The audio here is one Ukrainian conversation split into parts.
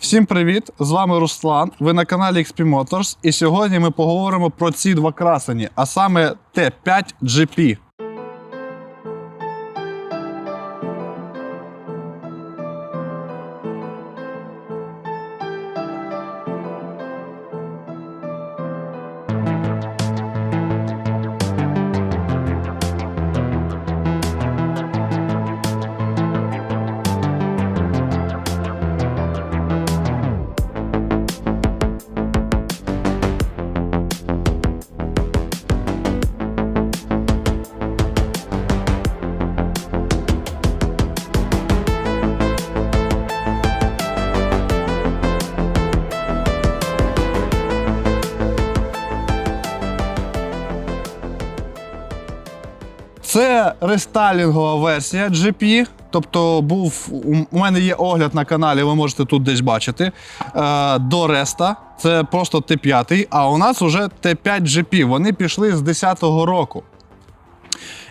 Всім привіт! З вами Руслан. Ви на каналі XP Motors. І сьогодні ми поговоримо про ці два красені, а саме Т5 Це рестайлінгова версія GP. Тобто, був у- мене є огляд на каналі, ви можете тут десь бачити. Е, до Реста. Це просто Т5, а у нас вже Т5 GP. Вони пішли з 10-го року.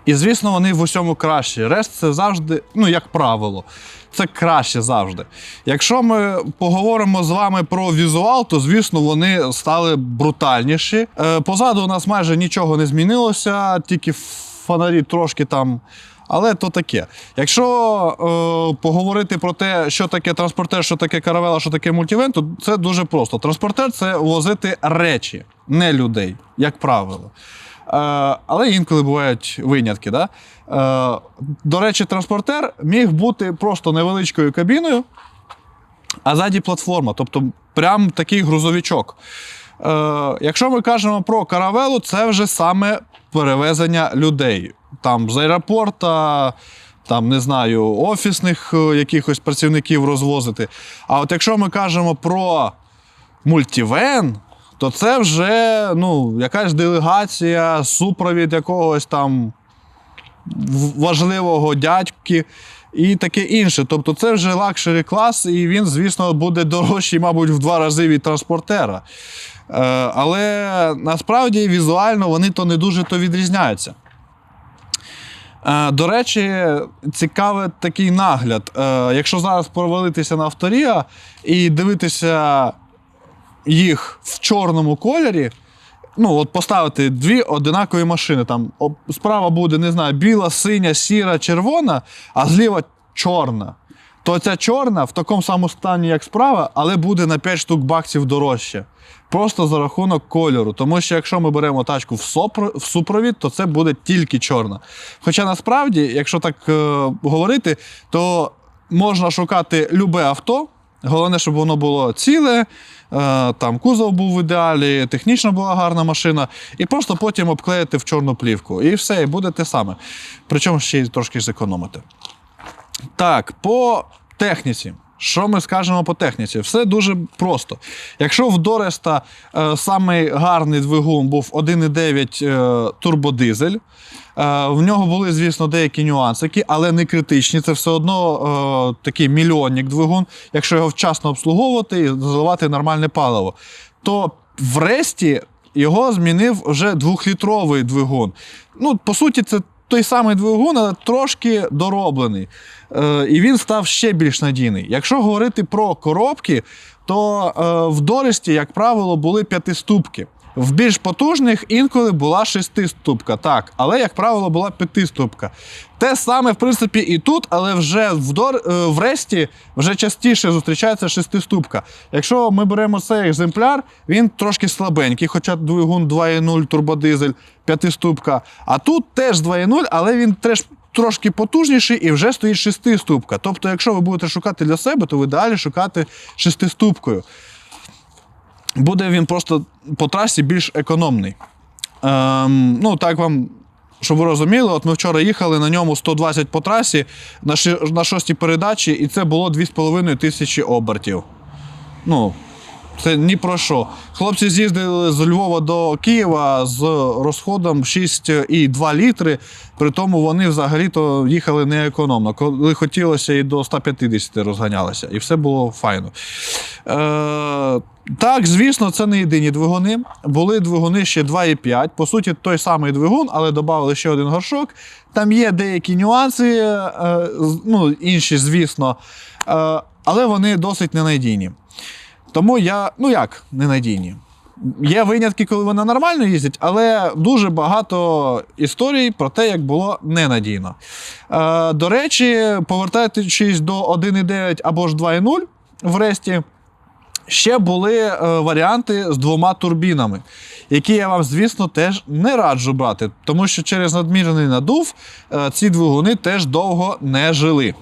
І звісно, вони в усьому кращі. Рест це завжди, ну як правило, це краще завжди. Якщо ми поговоримо з вами про візуал, то звісно вони стали брутальніші. Е, позаду у нас майже нічого не змінилося, тільки фонарі трошки там. Але то таке. Якщо е, поговорити про те, що таке транспортер, що таке каравела, що таке мультивен, то це дуже просто. Транспортер це возити речі, не людей, як правило. Е, але інколи бувають винятки. Да? Е, до речі, транспортер міг бути просто невеличкою кабіною, а ззаді платформа, тобто прям такий грузовичок. Е, якщо ми кажемо про каравелу, це вже саме перевезення людей. Там з аеропорта, там, не знаю, офісних е, якихось працівників розвозити. А от якщо ми кажемо про мультивен, то це вже ну, якась делегація, супровід якогось там важливого дядьки і таке інше. Тобто це вже лакшері клас, і він, звісно, буде дорожчий, мабуть, в два рази від транспортера. Е, але насправді візуально вони то не дуже то відрізняються. Е, До речі, цікавий такий нагляд. Е, Якщо зараз провалитися на авторія і дивитися їх в чорному кольорі, ну, от поставити дві одинакові машини. Там справа буде, не знаю, біла, синя, сіра, червона, а зліва чорна. То ця чорна в такому самому стані, як справа, але буде на 5 штук баксів дорожче. Просто за рахунок кольору. Тому що якщо ми беремо тачку в, сопро- в супровід, то це буде тільки чорна. Хоча насправді, якщо так е, говорити, то можна шукати любе авто. Головне, щоб воно було ціле, е, там кузов був в ідеалі, технічно була гарна машина, і просто потім обклеїти в чорну плівку. І все, і буде те саме. Причому ще й трошки зекономити. Так, по техніці. Що ми скажемо по техніці? Все дуже просто. Якщо в Дореста е, самий гарний двигун був 1,9 е, турбодизель, е, в нього були, звісно, деякі нюансики, але не критичні. Це все одно е, такий мільйонник двигун. Якщо його вчасно обслуговувати і заливати нормальне паливо, то в Ресті його змінив вже двохлітровий двигун. Ну, по суті, це той самий двигун, але трошки дороблений. Е, і він став ще більш надійний. Якщо говорити про коробки, то е, в Доресті, як правило, були п'ятиступки. В більш потужних інколи була шестиступка, так, але, як правило, була п'ятиступка. Те саме, в принципі, і тут, але вже в, Дор... е, в Ресті вже частіше зустрічається шестиступка. Якщо ми беремо цей екземпляр, він трошки слабенький, хоча двигун 2.0 турбодизель, п'ятиступка. А тут теж 2.0, але він теж трошки потужніший і вже стоїть шестиступка. Тобто, якщо ви будете шукати для себе, то в ідеалі шукати шестиступкою. Буде він просто по трасі більш економний. Ем, ну, так вам, щоб ви розуміли, от ми вчора їхали на ньому 120 по трасі на, шостій передачі, і це було 2,5 тисячі обертів. Ну, це ні про що. Хлопці з'їздили з Львова до Києва з розходом 6,2 літри. При тому вони взагалі-то їхали не економно. Коли хотілося і до 150 розганялися. І все було файно. Е, так, звісно, це не єдині двигуни. Були двигуни ще 2,5. По суті, той самий двигун, але додали ще один горшок. Там є деякі нюанси, е, ну, інші, звісно. Е, але вони досить ненадійні. Тому я, ну як, ненадійні. Є винятки, коли вони нормально їздять, але дуже багато історій про те, як було ненадійно. Е, до речі, повертаючись до 1.9 або ж 2.0 в Ресті, ще були е, варіанти з двома турбінами, які я вам, звісно, теж не раджу брати, тому що через надмірний надув е, ці двигуни теж довго не жили.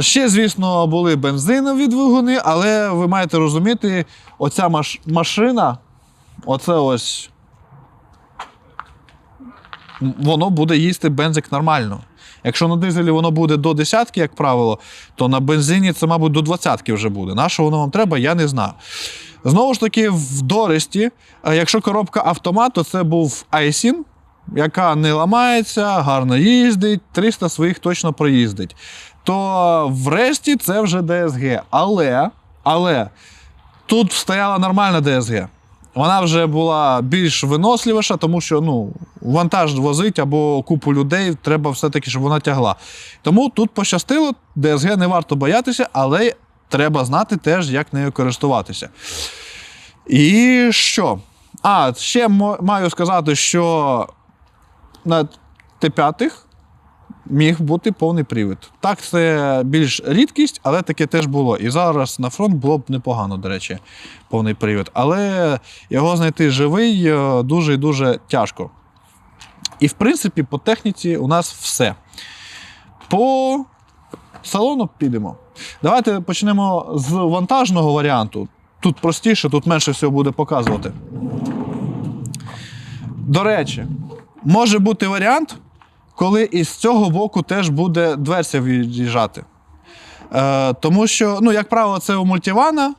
Ще, звісно, були бензинові двигуни, але ви маєте розуміти, оця маш- машина, оце ось. Воно буде їсти бензик нормально. Якщо на дизелі воно буде до десятки, як правило, то на бензині це, мабуть, до двадцятки вже буде. На що воно вам треба, я не знаю. Знову ж таки, в Доресті, е, якщо коробка автомат, то це був Айсін, яка не ламається, гарно їздить, 300 своїх точно проїздить. То в Ресті це вже DSG. Але, але тут стояла нормальна DSG. Вона вже була більш виносливіша, тому що ну, вантаж возить або купу людей, треба все-таки, щоб вона тягла. Тому тут пощастило, DSG не варто боятися, але треба знати теж, як нею користуватися. І що? А, ще маю сказати, що на Т5 міг бути повний привід. Так, це більш рідкість, але таке теж було. І зараз на фронт було б непогано, до речі, повний привід. Але його знайти живий е, дуже і дуже тяжко. І в принципі, по техніці у нас все. По салону підемо. Давайте почнемо з вантажного варіанту. Тут простіше, тут менше всього буде показувати. До речі, може бути варіант, коли із цього боку теж буде дверця від'їжджати. Е, тому що, ну, як правило, це у мультивана,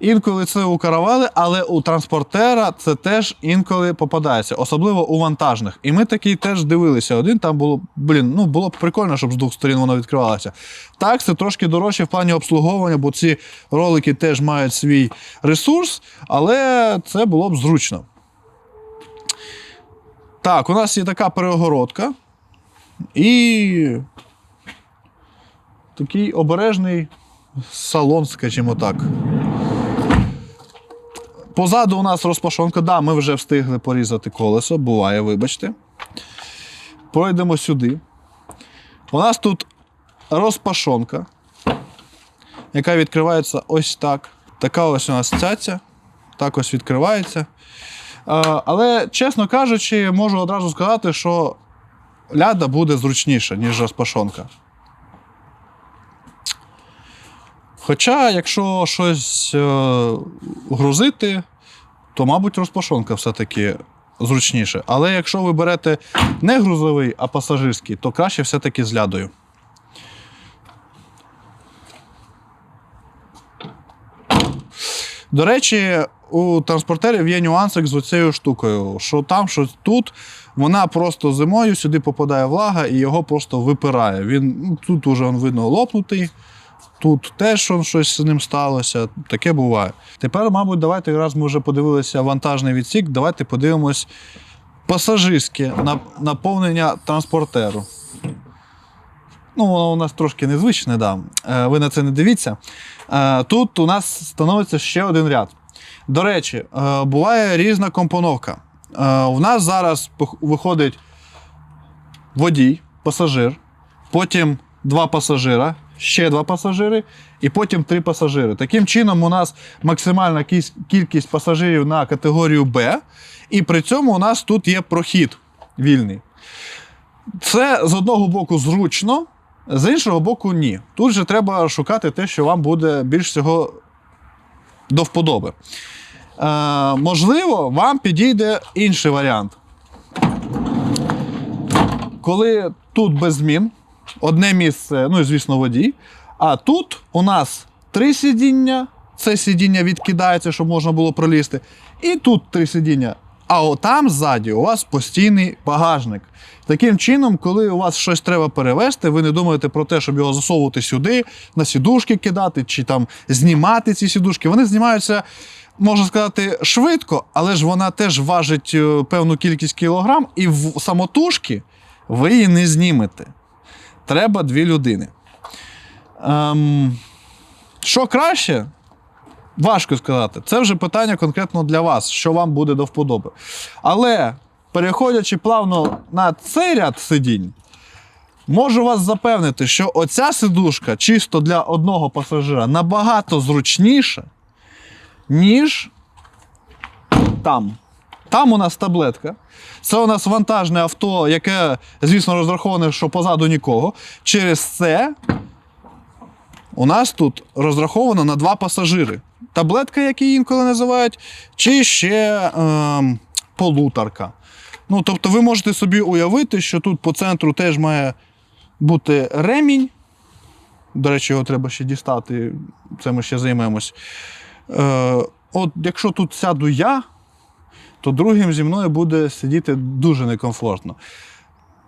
інколи це у каравели, але у транспортера це теж інколи попадається, особливо у вантажних. І ми такий теж дивилися. Один там було, блін, ну було б прикольно, щоб з двох сторін воно відкривалося. Так, це трошки дорожче в плані обслуговування, бо ці ролики теж мають свій ресурс, але це було б зручно. Так, у нас є така перегородка. І такий обережний салон, скажімо так. Позаду у нас розпашонка. Да, ми вже встигли порізати колесо, буває, вибачте. Пройдемо сюди. У нас тут розпашонка, яка відкривається ось так. Така ось у нас цяця. Так ось відкривається. Але, чесно кажучи, можу одразу сказати, що ляда буде зручніша, ніж розпашонка. Хоча, якщо щось е, грузити, то, мабуть, розпашонка все-таки зручніше. Але якщо ви берете не грузовий, а пасажирський, то краще все-таки з лядою. До речі, у транспортерів є нюансик з оцією штукою, що там, що тут, вона просто зимою сюди попадає влага і його просто випирає. Він ну, тут уже он, видно лопнутий, тут теж он, щось з ним сталося. Таке буває. Тепер, мабуть, давайте, раз ми вже подивилися вантажний відсік, давайте подивимось пасажирське на- наповнення транспортеру. Ну, воно у нас трошки незвичне, да. Е, ви на це не дивіться. Е, Тут у нас становиться ще один ряд. До речі, е, буває різна компоновка. Е, У нас зараз виходить водій, пасажир, потім два пасажира, ще два пасажири, і потім три пасажири. Таким чином, у нас максимальна кількість пасажирів на категорію Б, і при цьому у нас тут є прохід вільний. Це з одного боку зручно, з іншого боку, ні. Тут же треба шукати те, що вам буде більш всього до вподоби. Е, можливо, вам підійде інший варіант. Коли тут без змін, одне місце, ну і звісно, водій. А тут у нас три сидіння, це сидіння відкидається, щоб можна було пролізти. І тут три сидіння. А отам ззаді у вас постійний багажник. Таким чином, коли у вас щось треба перевезти, ви не думаєте про те, щоб його засовувати сюди, на сідушки кидати, чи там знімати ці сідушки. Вони знімаються, можна сказати, швидко, але ж вона теж важить е, певну кількість кілограм, і в самотужки ви її не знімете. Треба дві людини. Ем, Що краще? Важко сказати. Це вже питання конкретно для вас, що вам буде до вподоби. Але переходячи плавно на цей ряд сидінь, можу вас запевнити, що оця сидушка чисто для одного пасажира набагато зручніша, ніж там. Там у нас таблетка. Це у нас вантажне авто, яке, звісно, розраховане, що позаду нікого. Через це у нас тут розраховано на два пасажири. Таблетка, як її інколи називають, чи ще ем, полуторка. Ну, тобто ви можете собі уявити, що тут по центру теж має бути ремінь. До речі, його треба ще дістати, це ми ще займемось. Е, от якщо тут сяду я, то другим зі мною буде сидіти дуже некомфортно.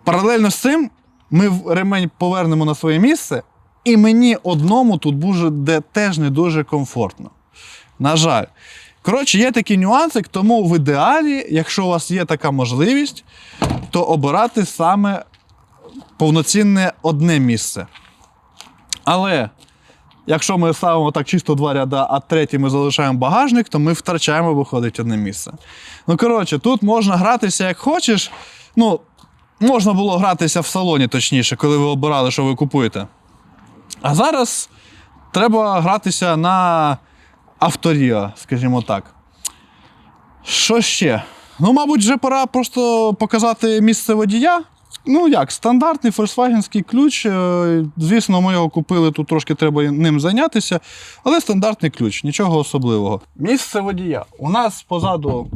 Паралельно з цим ми ремень повернемо на своє місце, і мені одному тут буде теж не дуже комфортно. На жаль. Коротше, є такі нюанси, тому в ідеалі, якщо у вас є така можливість, то обирати саме повноцінне одне місце. Але якщо ми ставимо так чисто два ряда, а третій ми залишаємо багажник, то ми втрачаємо, виходить, одне місце. Ну, коротше, тут можна гратися як хочеш. Ну, можна було гратися в салоні, точніше, коли ви обирали, що ви купуєте. А зараз треба гратися на авторія, скажімо так. Що ще? Ну, мабуть, вже пора просто показати місце водія. Ну як, стандартний фольксвагенський ключ. Е, Звісно, ми його купили, тут трошки треба ним зайнятися, але стандартний ключ, нічого особливого. Місце водія. У нас позаду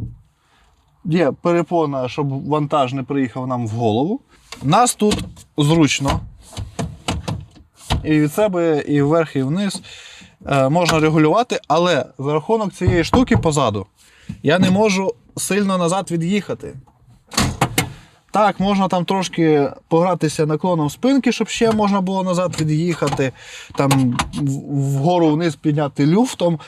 є перепона, щоб вантаж не приїхав нам в голову. Нас тут зручно. І від себе, і вверх, і вниз е, можна регулювати, але за рахунок цієї штуки позаду я не можу сильно назад від'їхати. Так, можна там трошки погратися наклоном спинки, щоб ще можна було назад від'їхати, там вгору вниз підняти люфтом.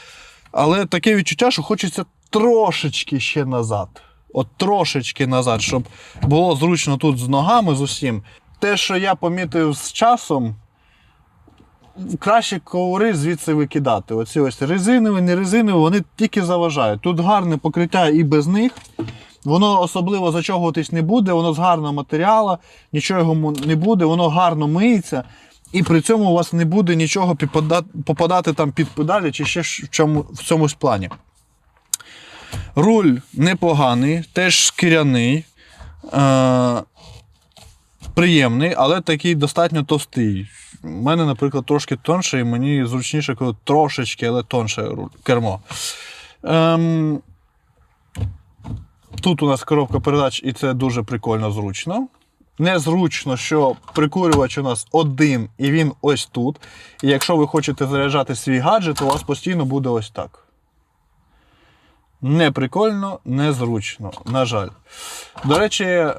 Але таке відчуття, що хочеться трошечки ще назад. От трошечки назад, щоб було зручно тут з ногами з усім. Те, що я помітив з часом, краще коври звідси викидати. Оці ось резинові, не резинові, вони тільки заважають. Тут гарне покриття і без них. Воно особливо зачовуватись не буде, воно з гарного матеріалу, нічого йому не буде, воно гарно миється. І при цьому у вас не буде нічого підпада- попадати там під педалі чи ще в, чому, в цьомусь плані. Руль непоганий, теж шкіряний, е- приємний, але такий достатньо товстий. У мене, наприклад, трошки тонше, і мені зручніше, коли трошечки, але тонше кермо. Ем, Тут у нас коробка передач, і це дуже прикольно зручно. Незручно, що прикурювач у нас один, і він ось тут. І якщо ви хочете заряджати свій гаджет, у вас постійно буде ось так. Не прикольно, незручно, на жаль. До речі, е,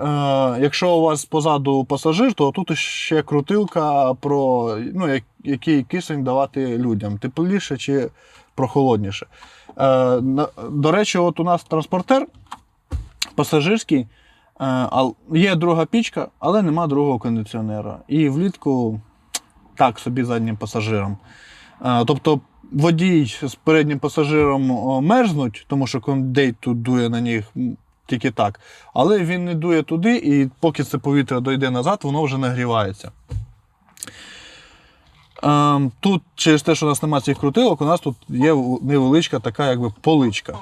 якщо у вас позаду пасажир, то тут ще крутилка про ну, як- який кисень давати людям, тепліше чи прохолодніше. Е, До речі, от у нас транспортер пасажирський, е, є друга пічка, але нема другого кондиціонера. І влітку так собі заднім пасажиром. Е, Тобто водій з переднім пасажиром мерзнуть, тому що кондей тут дує на них тільки так. Але він не дує туди, і поки це повітря дойде назад, воно вже нагрівається. Ем, Тут, через те, що у нас немає цих крутилок, у нас тут є невеличка така якби поличка.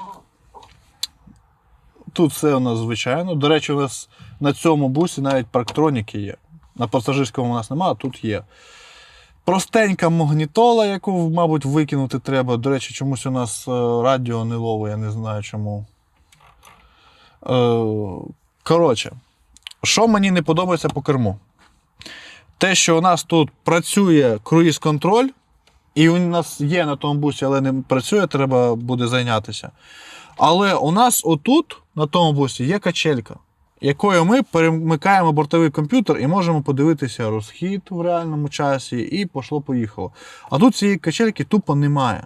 Тут все у нас звичайно. До речі, у нас на цьому бусі навіть парктроніки є. На пасажирському у нас немає, а тут є. Простенька магнітола, яку, мабуть, викинути треба. До речі, чомусь у нас е, радіо не ловить, я не знаю чому. Е, Коротше, що мені не подобається по керму? Те, що у нас тут працює круїз-контроль, і у нас є на тому бусі, але не працює, треба буде зайнятися. Але у нас отут, на тому бусі, є качелька, якою ми перемикаємо бортовий комп'ютер і можемо подивитися розхід в реальному часі, і пошло-поїхало. А тут цієї качельки тупо немає.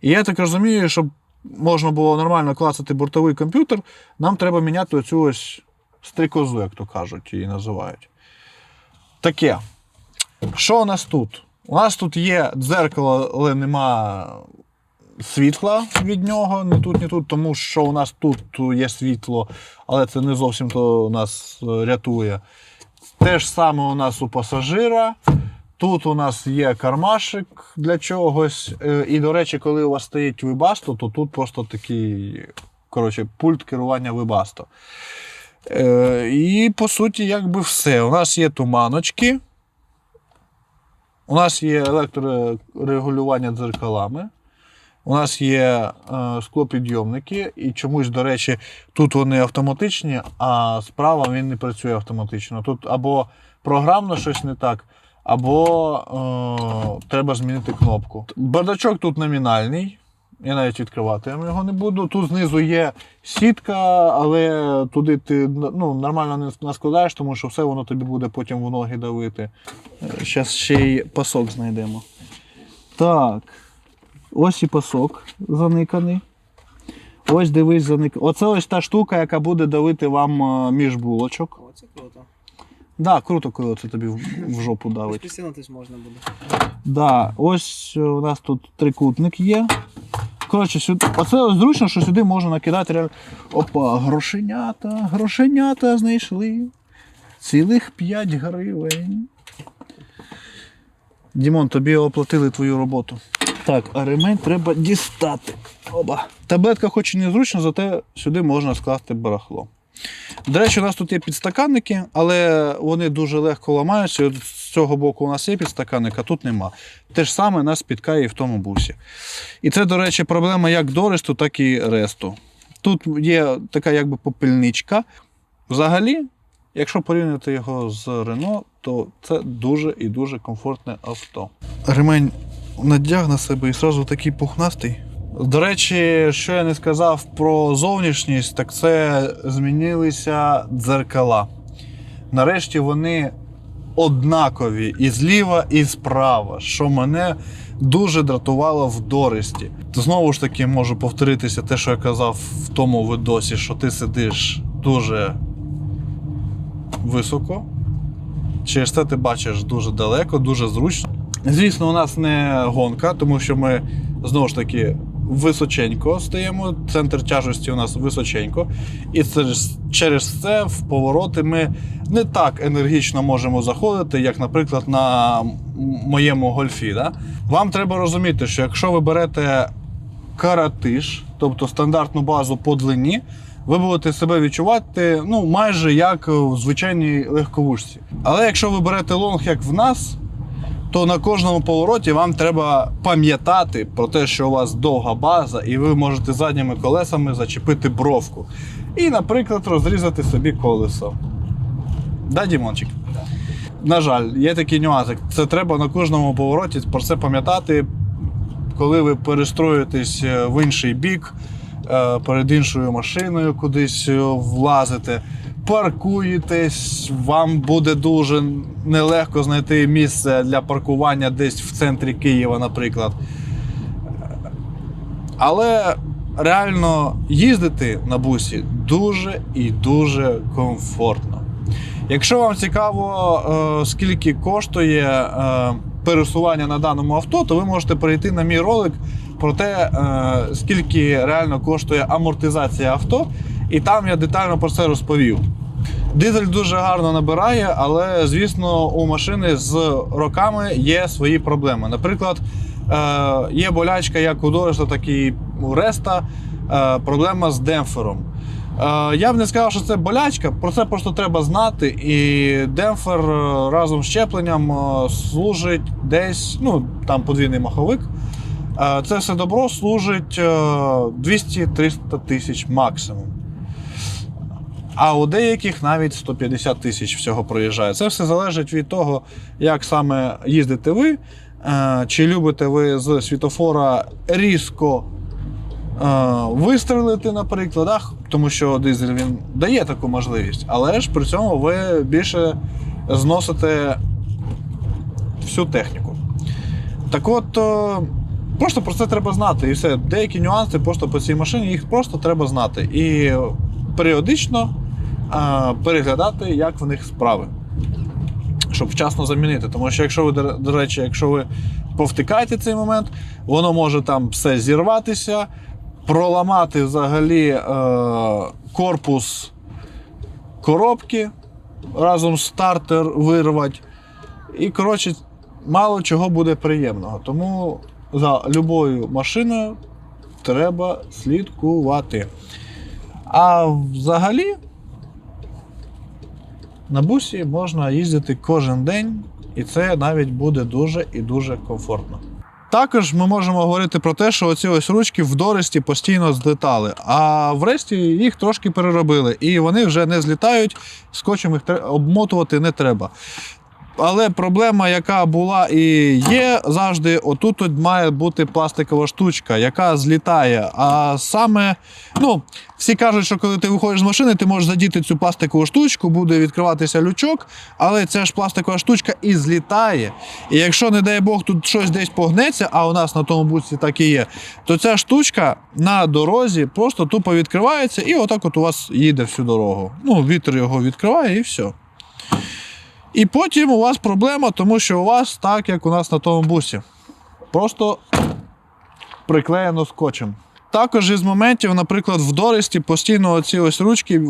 І я так розумію, щоб можна було нормально клацати бортовий комп'ютер, нам треба міняти оцю ось стрикозу, як то кажуть, її називають. Таке. Що у нас тут? У нас тут є дзеркало, але нема світла від нього, ні тут, ні тут, тому що у нас тут є світло, але це не зовсім то нас е, рятує. Те ж саме у нас у пасажира. Тут у нас є кармашик для чогось. Е, І, до речі, коли у вас стоїть вибасто, то тут просто такий коротше, пульт керування вибасто. Е, І по суті, якби все. У нас є туманочки. У нас є електрорегулювання дзеркалами. У нас є е, склопідйомники, і чомусь, до речі, тут вони автоматичні, а справа він не працює автоматично. Тут або програмно щось не так, або е, треба змінити кнопку. Бардачок тут номінальний. Я навіть відкривати його не буду. Тут знизу є сітка, але туди ти ну, нормально не наскладаєш, тому що все воно тобі буде потім в ноги давити. Зараз ще й пасок знайдемо. Так. Ось і пасок заниканий. Ось дивись, заник. Оце ось та штука, яка буде давити вам е, між булочок. О, це круто. Да, круто, коли це тобі в, жопу давить. Присінутись можна буде. Да, ось е, у нас тут трикутник є. Коротше, сюди, оце зручно, що сюди можна накидати реально. Опа, грошенята, грошенята знайшли. Цілих 5 гривень. Дімон, тобі оплатили твою роботу. Так, а ремень треба дістати. Оба. Таблетка хоч і незручна, зате сюди можна скласти барахло. До речі, у нас тут є підстаканники, але вони дуже легко ламаються. От з цього боку у нас є підстаканник, а тут нема. Те ж саме нас спіткає і в тому бусі. І це, до речі, проблема як доресту, так і ресту. Тут є така якби попільничка. Взагалі, якщо порівняти його з Рено, то це дуже і дуже комфортне авто. Ремень надяг на себе і одразу такий пухнастий. До речі, що я не сказав про зовнішність, так це змінилися дзеркала. Нарешті вони однакові і зліва, і справа, що мене дуже дратувало в Доресті. Знову ж таки, можу повторитися те, що я казав в тому видосі, що ти сидиш дуже високо. Через це ти бачиш дуже далеко, дуже зручно. Звісно, у нас не гонка, тому що ми знову ж таки височенько стоїмо. Центр тяжесті у нас височенько. І через це в повороти ми не так енергічно можемо заходити, як, наприклад, на моєму гольфі. Да? Вам треба розуміти, що якщо ви берете каратиш, тобто стандартну базу по длині, ви будете себе відчувати ну, майже як в звичайній легковушці. Але якщо ви берете лонг, як в нас, то на кожному повороті вам треба пам'ятати про те, що у вас довга база, і ви можете задніми колесами зачепити бровку. І, наприклад, розрізати собі колесо. Да, Дімончик? На жаль, є такий нюансик. Це треба на кожному повороті про це пам'ятати, коли ви перестроюєтесь е, в інший бік, е, перед іншою машиною кудись е, влазите, паркуєтесь, вам буде дуже нелегко знайти місце для паркування десь в центрі Києва, наприклад. Але реально їздити на бусі дуже і дуже комфортно. Якщо вам цікаво, е, скільки коштує е, пересування на даному авто, то ви можете перейти на мій ролик про те, е, скільки реально коштує амортизація авто, і там я детально про це розповів. Дизель дуже гарно набирає, але звісно, у машини з роками є свої проблеми. Наприклад, е, є болячка як у Дореста, так і у Реста. е, Проблема з демпфером. Е, Я б не сказав, що це болячка, про це просто треба знати. І демпфер разом з щепленням служить десь, ну там подвійний маховик. Це все добро служить е, 200-300 тисяч максимум. А у деяких навіть 150 тисяч всього проїжджає. Це все залежить від того, як саме їздите ви, е, чи любите ви з світофора різко е, вистрелити, наприклад, да? тому що дизель він дає таку можливість, але ж при цьому ви більше зносите всю техніку. Так от, е, просто про це треба знати. І все. Деякі нюанси просто по цій машині, їх просто треба знати. І періодично переглядати, як в них справи. щоб вчасно замінити. Тому що, якщо ви, до речі, якщо ви повтикаєте цей момент, воно може там все зірватися, проламати взагалі е, корпус коробки, разом стартер вирвати. І, коротше, мало чого буде приємного. Тому за любою машиною треба слідкувати. А взагалі на бусі можна їздити кожен день, і це навіть буде дуже і дуже комфортно. Також ми можемо говорити про те, що оці ось ручки в Доресті постійно злітали, а врешті їх трошки переробили, і вони вже не злітають, скотчем їх обмотувати не треба. Але проблема, яка була і є завжди, отут от має бути пластикова штучка, яка злітає. А саме, ну, всі кажуть, що коли ти виходиш з машини, ти можеш задіти цю пластикову штучку, буде відкриватися лючок, але ця ж пластикова штучка і злітає. І якщо, не дай Бог, тут щось десь погнеться, а у нас на тому буці так і є, то ця штучка на дорозі просто тупо відкривається, і отак от у вас їде всю дорогу. Ну, вітер його відкриває і все. І потім у вас проблема, тому що у вас так, як у нас на тому бусі. Просто приклеєно скотчем. Також із моментів, наприклад, в Доресті постійно оці ось ручки,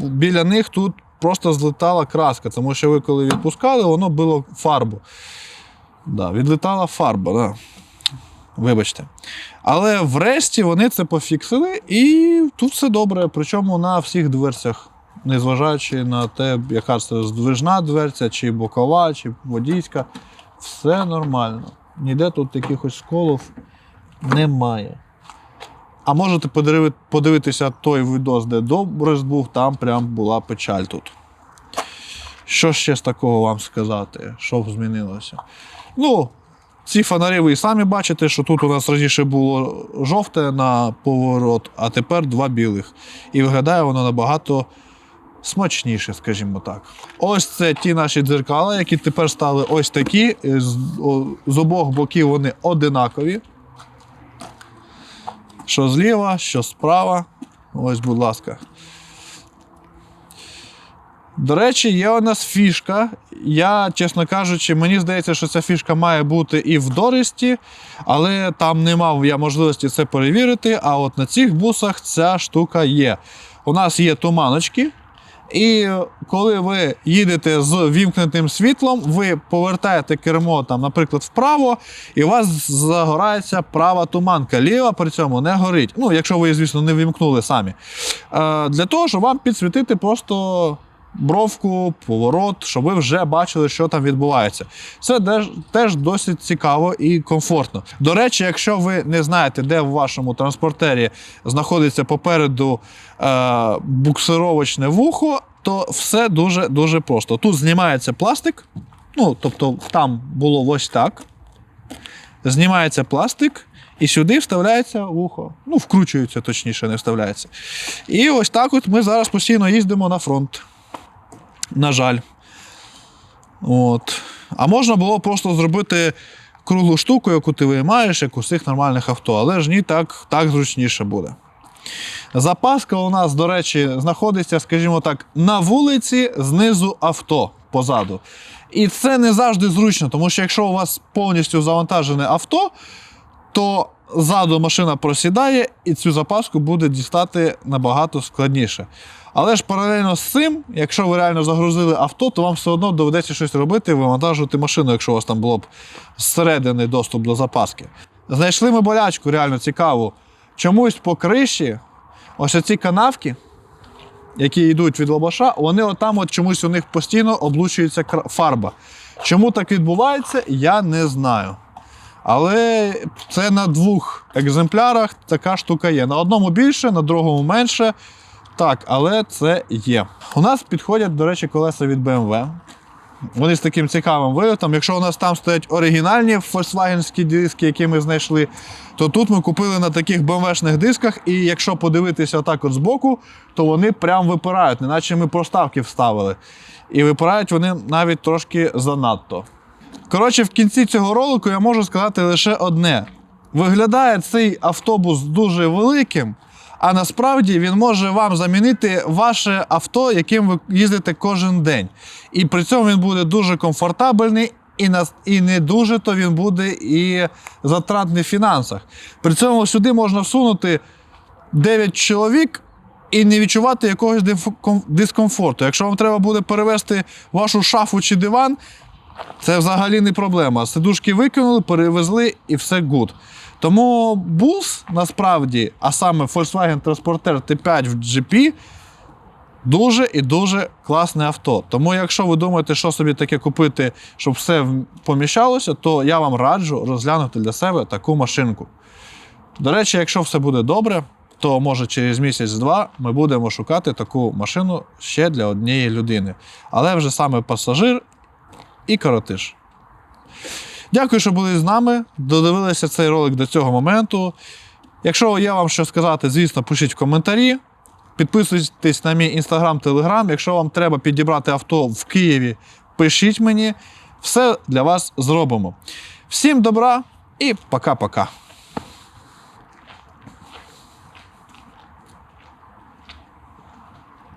біля них тут просто злетала краска, тому що ви коли відпускали, воно било фарбу. Да, відлетала фарба, да. Вибачте. Але врешті вони це пофіксили, і тут все добре. Причому на всіх дверцях, незважаючи на те, яка це здвижна дверця, чи бокова, чи водійська, все нормально. Ніде тут якихось сколів немає. А можете подивитися той відос, де Добрест був, там прям була печаль тут. Що ще з такого вам сказати? Що змінилося? Ну, ці фонарі ви і самі бачите, що тут у нас раніше було жовте на поворот, а тепер два білих. І виглядає воно набагато смачніше, скажімо так. Ось це ті наші дзеркала, які тепер стали ось такі. З, о- з обох боків вони одинакові. Що зліва, що справа. Ось, будь ласка. До речі, є у нас фішка. Я, чесно кажучи, мені здається, що ця фішка має бути і в Доресті, але там не мав я можливості це перевірити. А от на цих бусах ця штука є. У нас є туманочки. І коли ви їдете з вімкнутим світлом, ви повертаєте кермо, там, наприклад, вправо, і у вас загорається права туманка. Ліва при цьому не горить. Ну, якщо ви звісно, не вімкнули самі. Е, для того, щоб вам підсвітити просто бровку, поворот, щоб ви вже бачили, що там відбувається. Це теж, досить цікаво і комфортно. До речі, якщо ви не знаєте, де в вашому транспортері знаходиться попереду е, буксировочне вухо, то все дуже дуже просто. Тут знімається пластик, ну тобто там було ось так. Знімається пластик. І сюди вставляється вухо. Ну, вкручується, точніше, не вставляється. І ось так от ми зараз постійно їздимо на фронт. На жаль. От. А можна було просто зробити круглу штуку, яку ти виймаєш, як у всіх нормальних авто, але ж ні, так, так зручніше буде. Запаска у нас, до речі, знаходиться, скажімо так, на вулиці знизу авто позаду. І це не завжди зручно, тому що якщо у вас повністю завантажене авто, то ззаду машина просідає, і цю запаску буде дістати набагато складніше. Але ж паралельно з цим, якщо ви реально загрузили авто, то вам все одно доведеться щось робити, вивантажувати машину, якщо у вас там було б зсередини доступ до запаски. Знайшли ми болячку реально цікаву. Чомусь по криші, ось ці канавки, які йдуть від лобаша, вони отам от чомусь у них постійно облучується фарба. Чому так відбувається, я не знаю. Але це на двох екземплярах така штука є. На одному більше, на другому менше. Так, але це є. У нас підходять, до речі, колеса від BMW. Вони з таким цікавим вилітом. Якщо у нас там стоять оригінальні фольксвагенські диски, які ми знайшли, то тут ми купили на таких BMW-шних дисках, і якщо подивитися отак от збоку, то вони прям випирають, неначе ми проставки вставили. І випирають вони навіть трошки занадто. Коротше, в кінці цього ролику я можу сказати лише одне: виглядає цей автобус дуже великим, А насправді він може вам замінити ваше авто, яким ви їздите кожен день. І при цьому він буде дуже комфортабельний. І, на, і не дуже то він буде і затратний в фінансах. При цьому сюди можна всунути 9 чоловік і не відчувати якогось дискомфорту. Якщо вам треба буде перевезти вашу шафу чи диван, це взагалі не проблема. Сидушки викинули, перевезли і все гуд. Тому бус насправді, а саме Volkswagen Transporter T5 в GP, дуже і дуже класне авто. Тому, якщо ви думаєте, що собі таке купити, щоб все поміщалося, то я вам раджу розглянути для себе таку машинку. До речі, якщо все буде добре, то може через місяць-два ми будемо шукати таку машину ще для однієї людини. Але вже саме пасажир і коротиш. Дякую, що були з нами. Додивилися цей ролик до цього моменту. Якщо є вам що сказати, звісно, пишіть в коментарі. Підписуйтесь на мій інстаграм, телеграм. Якщо вам треба підібрати авто в Києві, пишіть мені. Все для вас зробимо. Всім добра і пока-пока.